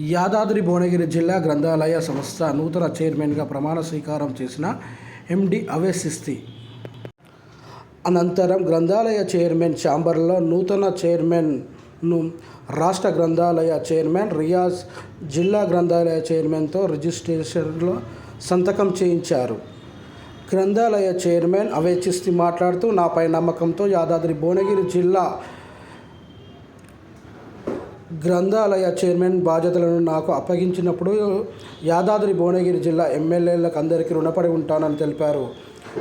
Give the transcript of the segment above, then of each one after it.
యాదాద్రి భువనగిరి జిల్లా గ్రంథాలయ సంస్థ నూతన చైర్మన్గా ప్రమాణ స్వీకారం చేసిన ఎండి అవేశిస్తి అనంతరం గ్రంథాలయ చైర్మన్ ఛాంబర్లో నూతన చైర్మన్ను రాష్ట్ర గ్రంథాలయ చైర్మన్ రియాజ్ జిల్లా గ్రంథాలయ చైర్మన్తో రిజిస్ట్రేషన్లో సంతకం చేయించారు. గ్రంథాలయ చైర్మన్ అవేచిస్తి మాట్లాడుతూ నాపై నమ్మకంతో యాదాద్రి భువనగిరి జిల్లా గ్రంథాలయ చైర్మన్ బాధ్యతలను నాకు అప్పగించినప్పుడు యాదాద్రి భువనగిరి జిల్లా ఎమ్మెల్యేలకు అందరికీ రుణపడి ఉంటానని తెలిపారు.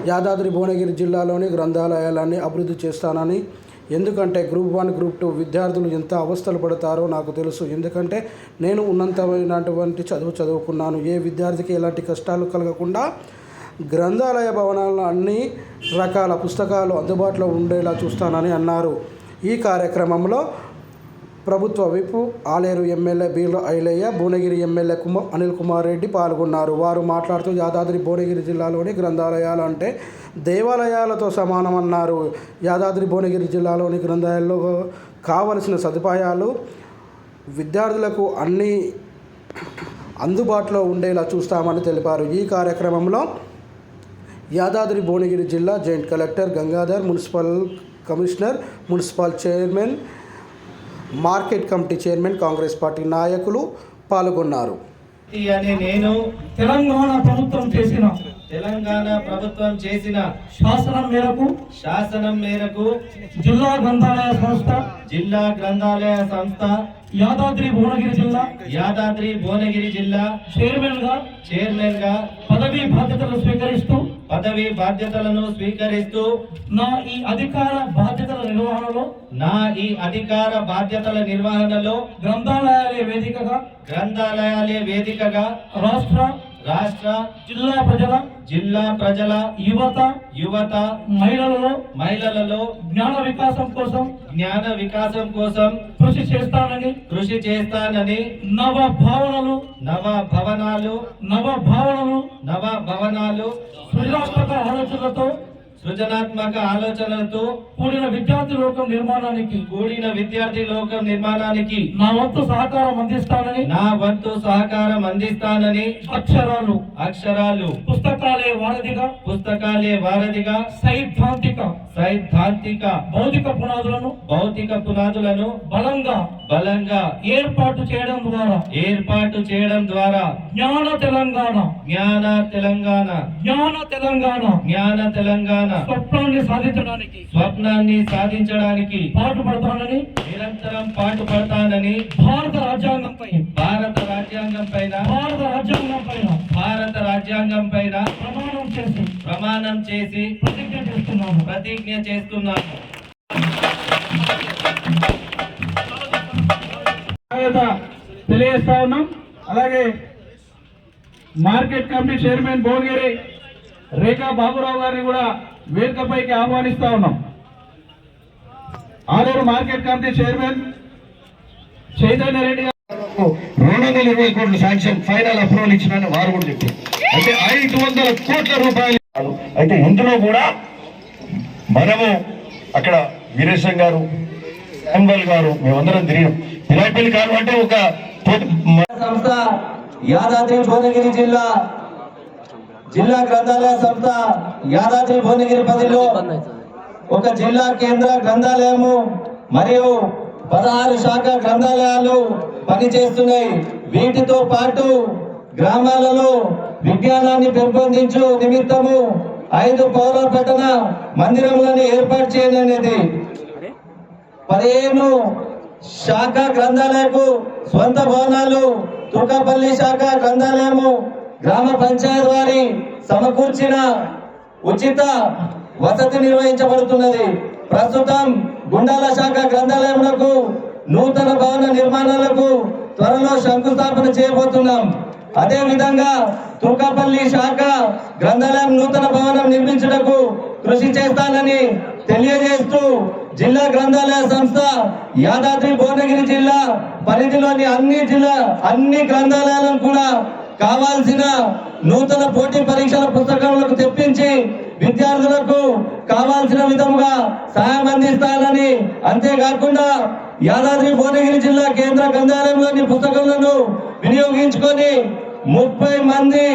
యాదాద్రి భువనగిరి జిల్లాలోని గ్రంథాలయాలన్నీ అభివృద్ధి చేస్తానని ఎందుకంటే గ్రూప్ వన్ గ్రూప్ టూ విద్యార్థులు ఎంత అవస్థలు పడతారో నాకు తెలుసు. ఎందుకంటే నేను ఉన్నంతమైనటువంటి చదువు చదువుకున్నాను. ఏ విద్యార్థికి ఎలాంటి కష్టాలు కలగకుండా గ్రంథాలయ భవనాలను అన్ని రకాల పుస్తకాలు అందుబాటులో ఉండేలా చూస్తానని అన్నారు. ఈ కార్యక్రమంలో ప్రభుత్వ whip Aleru MLA Beerla Ilaiah Bhuvanagiri MLA Kumar Anil Kumar Reddy పాల్గొన్నారు. వారు మాట్లాడుతూ యాదాద్రి భువనగిరి జిల్లాలోని గ్రంథాలయాలు అంటే దేవాలయాలతో సమానమన్నారు. యాదాద్రి భువనగిరి జిల్లాలోని గ్రంథాలయాల్లో కావలసిన సదుపాయాలు విద్యార్థులకు అన్ని అందుబాటులో ఉండేలా చూస్తామని తెలిపారు. ఈ కార్యక్రమంలో యాదాద్రి భువనగిరి జిల్లా joint collector Gangadhar municipal commissioner municipal chairman market committee chairman Congress party నాయకులు పాల్గొన్నారు. అని నేను తెలంగాణ ప్రభుత్వం చేసిన తెలంగాణ ప్రభుత్వం చేసిన శాసనం మేరకు శాసనం మేరకు జిల్లా గ్రంథాలయ సంస్థ జిల్లా గ్రంథాలయ సంస్థ యాదాద్రి భువనగిరి జిల్లా యాదాద్రి భువనగిరి జిల్లా చైర్మన్గా చైర్మన్గా పదవీ బాధ్యతలు స్వీకరిస్తూ పదవి బాధ్యతలను స్వీకరిస్తూ నా ఈ అధికార బాధ్యతల నిర్వహణలో నా ఈ అధికార బాధ్యతల నిర్వహణలో గ్రంథాలయాలే వేదికగా గ్రంథాలయాలే వేదికగా రాష్ట్ర రాష్ట్ర జిల్లా ప్రజల జిల్లా ప్రజల యువత యువత మహిళలలో మహిళలలో జ్ఞాన వికాసం కోసం జ్ఞాన వికాసం కోసం కృషి చేస్తానని కృషి చేస్తానని నవ భావనలు నవ భవనాలు నవ భావనలు నవ భవనాలు సృజనాత్మక ఆలోచనలతో సృజనాత్మక ఆలోచనలతో కూడిన విద్యార్థి లోకం నిర్మాణానికి కూడిన విద్యార్థి లోకం నిర్మాణానికి నా వంతు సహకారం అందిస్తానని నా వంతు సహకారం అందిస్తానని అక్షరాలు. అక్షరాలు. పుస్తకాలే వారధిగా పుస్తకాలే వారధిగా. సైద్ధాంతిక సైద్ధాంతిక. భౌతిక పునాదులను భౌతిక పునాదులను బలంగా బలంగా ఏర్పాటు చేయడం ద్వారా. ఏర్పాటు చేయడం ద్వారా. జ్ఞాన తెలంగాణ. జ్ఞాన తెలంగాణ. జ్ఞాన తెలంగాణ. జ్ఞాన తెలంగాణ. స్వప్నాన్ని సాధించడానికి స్వప్నాన్ని సాధించడానికి పాటుపడతానని నిరంతరం పాటుపడతానని భారత రాజ్యాంగంపై భారత రాజ్యాంగం పైన భారత రాజ్యాంగం పైన భారత రాజ్యాంగం పైన ప్రమాణం చేసి ప్రమాణం చేసి ప్రతిజ్ఞ చేస్తున్నాను. ప్రతిజ్ఞ చేస్తున్నాను. తెలియజేస్తా ఉన్నాం. అలాగే market committee chairman Bhuvanagiri Rekha Baburao గారిని కూడా వేదికపైకి ఆహ్వానిస్తా ఉన్నాం. Aluru market committee chairman Chaitanya Reddy గారు రెండు వందల ఇరవై కోట్లు శాంక్షన్ ఫైనల్ అప్రూవల్ ఇచ్చినని వారు కూడా చెప్పారు. అంటే ఐదు వందల కోట్ల రూపాయలు అయితే ఇందులో కూడా మనము అక్కడ వీరేశం గారు అంబల్ గారు మేమందరం తిరిగాం. పిలాపల్లి కాను అంటే ఒక సంస్థ యాదాద్రి భువనగిరి జిల్లా జిల్లా గ్రంథాలయ సంస్థ యాదాద్రి భువనగిరి పదిలో ఒక జిల్లా కేంద్ర గ్రంథాలయము మరియు పదహారు శాఖ గ్రంథాలయాలు పనిచేస్తున్నాయి. వీటితో పాటు గ్రామాలలో విజ్ఞానాన్ని పెంపొందించు నిమిత్తము ఐదు పౌర పట్టణ మందిరములను ఏర్పాటు చేయననేది పదిహేను శాఖ గ్రంథాలయకు సొంత భవనాలు తుర్కపల్లి శాఖ గ్రంథాలయము గ్రామ పంచాయత్ వారి సమకూర్చిన ఉచిత వసతి నిర్వహించబడుతున్నది. ప్రస్తుతం గుండాల శాఖ గ్రంథాలయములకు నూతన భవన నిర్మాణాలకు త్వరలో శంకుస్థాపన చేయబోతున్నాం. అదే విధంగా తుర్కపల్లి శాఖ గ్రంథాలయం నూతన భవనం నిర్మించుటకు కృషి చేస్తానని తెలియజేస్తూ జిల్లా గ్రంథాలయ సంస్థ యాదాద్రి భువనగిరి జిల్లా పరిధిలోని అన్ని జిల్లా అన్ని గ్రంథాలయాలను కూడా కావాల్సిన నూతన పోటీ పరీక్షల పుస్తకములకు తెప్పించి విద్యార్థులకు కావాల్సిన విధముగా సహాయం అందిస్తానని అంతేకాకుండా యాదాద్రి భువనగిరి జిల్లా కేంద్ర గ్రంథాలయంలోని పుస్తకములను వినియోగించుకొని ముప్పై మంది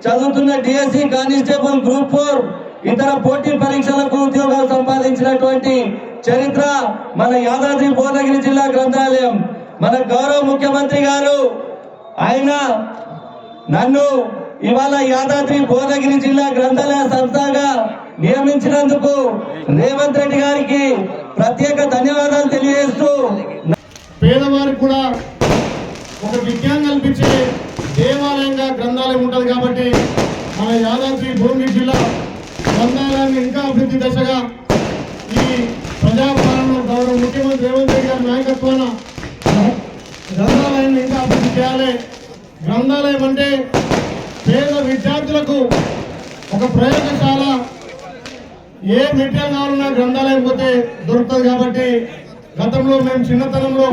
చదువుతున్న డిఎస్సి కానిస్టేబుల్ గ్రూప్ ఫోర్ ఇతర పోటీ పరీక్షలకు ఉద్యోగాలు సంపాదించినటువంటి చరిత్ర మన యాదాద్రి భువనగిరి జిల్లా గ్రంథాలయం. మన గౌరవ ముఖ్యమంత్రి గారు ఆయన నన్ను ఇవాళ యాదాద్రి భువనగిరి జిల్లా గ్రంథాలయ సంస్థగా నియమించినందుకు రేవంత్ రెడ్డి గారికి ప్రత్యేక ధన్యవాదాలు తెలియజేస్తూ పేదవారికి కూడా ఒక విజ్ఞానం కల్పించే దేవాలయంగా గ్రంథాలయం ఉంటుంది కాబట్టి మన యాదాద్రి భువనగిరి జిల్లా గ్రంథాలయాన్ని ఇంకా అభివృద్ధి దశగా ఈ ప్రజాపాలన గౌరవ ముఖ్యమంత్రి రేవంత్ రెడ్డి గారి నాయకత్వాన గ్రంథాలయాన్ని ఇంకా అభివృద్ధి చేయాలి. గ్రంథాలయం అంటే పేద విద్యార్థులకు ఒక ప్రయోగశాల. ఏ మెటీరియల్ కావాలన్నా గ్రంథాలయం పోతే దొరుకుతుంది కాబట్టి గతంలో మేము చిన్నతనంలో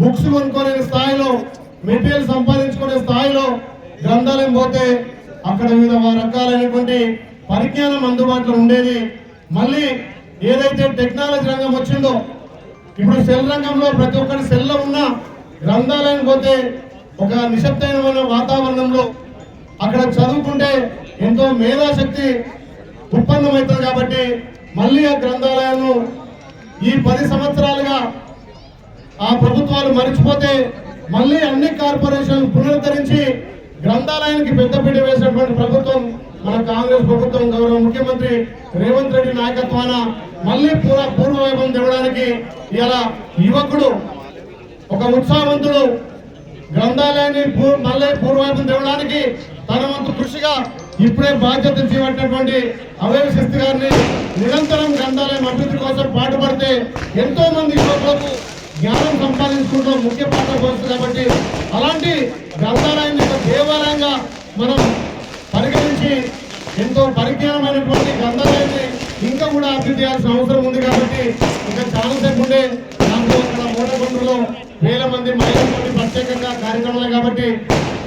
బుక్స్ కొనుక్కునే స్థాయిలో మెటీరియల్ సంపాదించుకునే స్థాయిలో గ్రంథాలయం పోతే అక్కడ వివిధ రకాలైనటువంటి పరిజ్ఞానం అందుబాటులో ఉండేది. మళ్ళీ ఏదైతే టెక్నాలజీ రంగం వచ్చిందో ఇప్పుడు సెల్ రంగంలో ప్రతి ఒక్కరి సెల్లో ఉన్న గ్రంథాలయం పోతే ఒక నిశ్శబ్దమైన వాతావరణంలో అక్కడ చదువుకుంటే ఎంతో మేధాశక్తి ఉత్పన్నమవుతుంది కాబట్టి మళ్ళీ ఆ గ్రంథాలయాలను ఈ పది సంవత్సరాలుగా ఆ ప్రభుత్వాలు మరిచిపోతే మళ్ళీ అన్ని కార్పొరేషన్లు పునరుద్ధరించి గ్రంథాలయానికి పెద్దపీట వేసినటువంటి ప్రభుత్వం మన కాంగ్రెస్ ప్రభుత్వం గౌరవ ముఖ్యమంత్రి రేవంత్ రెడ్డి నాయకత్వాన మళ్ళీ పూర్వ పూర్వవైభవం తెవడానికి ఇలా యువకుడు ఒక ఉత్సాహవంతుడు గ్రంథాలయాన్ని మళ్ళీ పూర్వవైపు తేవడానికి తన వంతు కృషిగా ఇప్పుడే బాధ్యత చేపట్టినటువంటి అవేవి శక్తి గారిని నిరంతరం గ్రంథాలయం అభివృద్ధి కోసం పాటుపడితే ఎంతో మంది యువకులకు జ్ఞానం సంపాదించుకుంటూ ముఖ్య పాత్ర పోస్తుంది కాబట్టి అలాంటి గ్రంథాలయాన్ని ఒక దేవాలయంగా మనం పరిగణించి ఎంతో పరిజ్ఞానమైనటువంటి గ్రంథాలయాన్ని ఇంకా కూడా అభివృద్ధి చేయాల్సిన అవసరం ఉంది కాబట్టి ఇంకా చాలాసేపు ఉండే దాంట్లో అక్కడ మూడకొండలో వేల మంది మహిళలు ప్రత్యేకంగా కార్యక్రమాలు కాబట్టి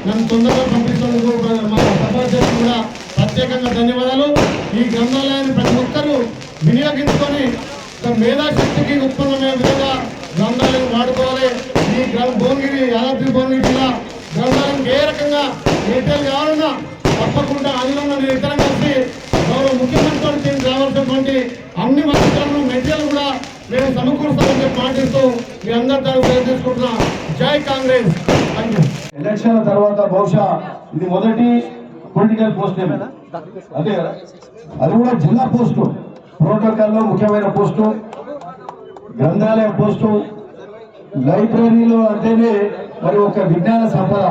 నన్ను తొందరగా పంపిస్తున్నందుకు మా సభాధ్యక్షులు కూడా ప్రత్యేకంగా ధన్యవాదాలు. ఈ గ్రంథాలయాన్ని ప్రతి ఒక్కరూ వినియోగించుకొని మేధాశక్తికి ఉత్పన్నమైన విధంగా గ్రంథాలయం వాడుకోవాలి. ఈ గ్రం- భువనగిరి యాదాద్రి భువనగిరి జిల్లా గ్రంథాలయం ఏ రకంగా మెటీరియల్ కావాలన్నా తప్పకుండా అందులో నేను ఇతరం కలిసి శిక్షణ ఎలక్షన్ తర్వాత బహుశా ఇది మొదటి పొలిటికల్ పోస్ట్ అదే కదా? అది కూడా జిల్లా పోస్టు ప్రోటోకాల్లో ముఖ్యమైన పోస్టు గ్రంథాలయ పోస్టు లైబ్రరీలో అంటేనే మరి ఒక విజ్ఞాన సంపద.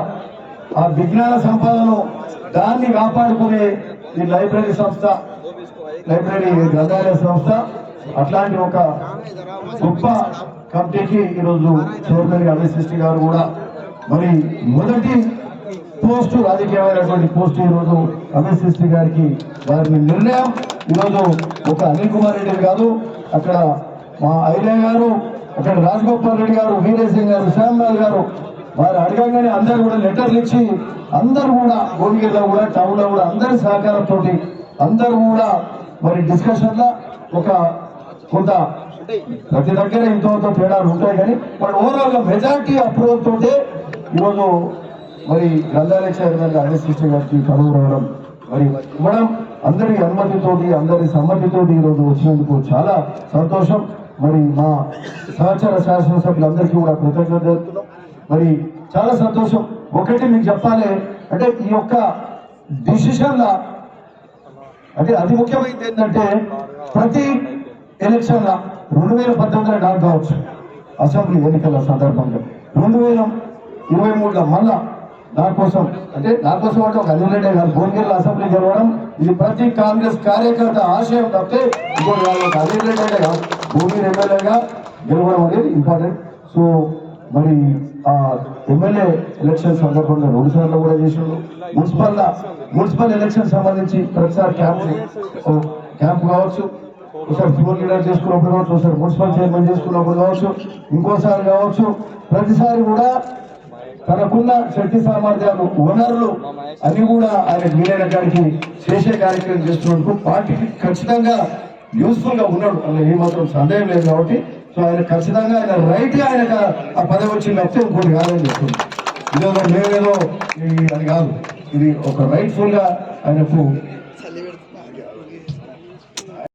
ఆ విజ్ఞాన సంపదను దాన్ని కాపాడుకునే ఈ లైబ్రరీ సంస్థ లైబ్రరీ గ్రంథాలయ సంస్థ అట్లాంటి ఒక గొప్ప కమిటీకి ఈరోజు చైర్మన్ అభయ సృష్టి గారు కూడా మరి మొదటి పోస్టు రాజకీయమైనటువంటి పోస్టు ఈరోజు అమిత్ శ్రీశ్రీ గారికి వారి నిర్ణయం. ఈరోజు ఒక అనిల్ కుమార్ రెడ్డి కాదు అక్కడ మా ఐలయ్య గారు అక్కడ రాజగోపాల్ రెడ్డి గారు వీరేశ్ సింగ్ గారు శ్యామ్లాల్ గారు వారు అడగంగానే అందరు కూడా లెటర్లు ఇచ్చి అందరు కూడా భువనగిరిలో కూడా టౌన్లో కూడా అందరి సహకారంతో అందరూ కూడా మరి డిస్కషన్లో ఒక కొంత ప్రతి దగ్గర ఇంతో తేడాలు ఉంటాయి కానీ మరి ఓవరాల్గా మెజార్టీ అప్రూవల్ తోటే ఈరోజు మరి గ్రంథాలయ చైర్మన్ అనిల్ కృష్ణ గారికి పదవి రావడం మరి ఇవ్వడం అందరి అనుమతితోటి అందరి సమ్మతితోటి ఈరోజు వచ్చినందుకు చాలా సంతోషం. మరి మా సహచర శాసనసభ్యులందరికీ కూడా కృతజ్ఞత తెలుపుతున్నాం. మరి చాలా సంతోషం. ఒకటి మీకు చెప్పాలి అంటే ఈ యొక్క డిసిషన్ల అంటే అతి ముఖ్యమైనది ఏంటంటే ప్రతి ఎలక్షన్ల రెండు వేల పద్దెనిమిది నాకు కావచ్చు. అసెంబ్లీ ఎన్నికల సందర్భంగా రెండు వేల ఇరవై మూడులో మళ్ళా నా కోసం అంటే నా కోసం అంటే ఒక అనిల్ కాదు భువనగిరిలో అసెంబ్లీ గెలవడం ఇది ప్రతి కాంగ్రెస్ కార్యకర్త ఆశయం తప్పితే ఇంకోటి కాదు ఒక అనిల్ కాదు భువనగిరి ఎమ్మెల్యేగా గెలవడం అనేది ఇంపార్టెంట్ సో మరి ఆ ఎమ్మెల్యే ఎలక్షన్ సందర్భంగా రెండు సార్లు కూడా చేసినాడు మున్సిపల్ మున్సిపల్ ఎలక్షన్ సంబంధించి ప్రతిసారి క్యాంప్ క్యాంప్ కావచ్చు. ఒకసారి ఫ్లోర్ లీడర్ చేసుకున్నప్పుడు కావచ్చు ఒకసారి మున్సిపల్ చైర్మన్ చేసుకున్నప్పుడు కావచ్చు ఇంకోసారి కావచ్చు. ప్రతిసారి కూడా తనకున్న శక్తి సామర్థ్యాలు వనరులు అన్ని కూడా ఆయన వీలైన కాడికి చేసే కార్యక్రమం చేస్తున్నందుకు పార్టీకి ఖచ్చితంగా యూస్ఫుల్గా ఉన్నాడు. అందులో ఏమాత్రం సందేహం లేదు కాబట్టి సో ఆయన ఖచ్చితంగా ఆయన రైట్ ఆయన ఆ- పదవి వచ్చింది తప్పితే ఇంకోటి కాదని చెప్తుంది ఇదేదో మేమేదో అది కాదు. ఇది ఒక రైట్ఫుల్గా ఆయనకు